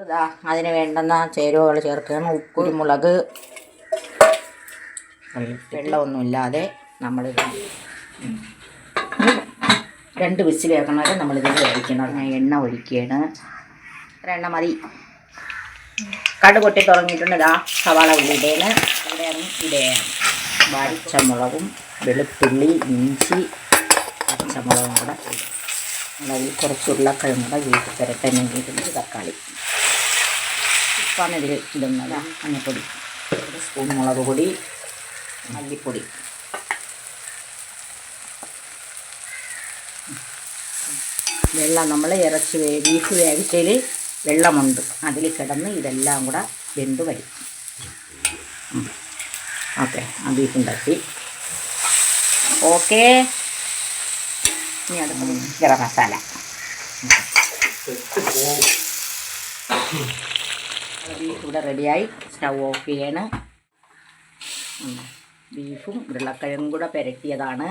ഇതാ അതിന് വേണ്ടുന്ന ചേരുവകൾ ചേർക്കുകയാണ്. കുരുമുളക് വെള്ളമൊന്നുമില്ലാതെ നമ്മൾ രണ്ട് വിസിൽ ചേർക്കണവരെ നമ്മളിതിൽ ഒഴിക്കണം ഞാൻ എണ്ണ ഒഴിക്കുകയാണ്. എണ്ണ മതി. കട പൊട്ടി തുടങ്ങിയിട്ടുണ്ട്. ഇതാ സവാള ഉള്ളിടേന് ഇവിടെയാണ് ഇടയാണ് പച്ചമുളകും വെളുത്തുള്ളി ഇഞ്ചി പച്ചമുളകും കൂടെ നമ്മളതിൽ കുറച്ച് ഉരുളക്കിഴങ്ങ് കൂടെ വീട്ടിൽ ഇടുന്നത് തക്കാളി. ഉപ്പാണ് ഇതിൽ ഇടുന്നത് മഞ്ഞൾപ്പൊടി ഒരു സ്പൂൺ മുളക് പൊടി മല്ലിപ്പൊടി. വെള്ളം നമ്മൾ ഇറച്ചി വേ ബീഫ് വേവിച്ചതിൽ വെള്ളമുണ്ട്. അതിൽ കിടന്ന് ഇതെല്ലാം കൂടെ വെന്ത് വരും. ഓക്കെ ആ ബീഫ് ഉണ്ടാക്കി. ഓക്കെ. ഇനി അടുത്തത് ഗരം മസാല. ബീഫ് ഇവിടെ റെഡിയായി സ്റ്റൗ ഓഫ് ചെയ്യണം. ബീഫും ഉരുളക്കിഴങ്ങും കൂടെ പുരട്ടിയതാണ്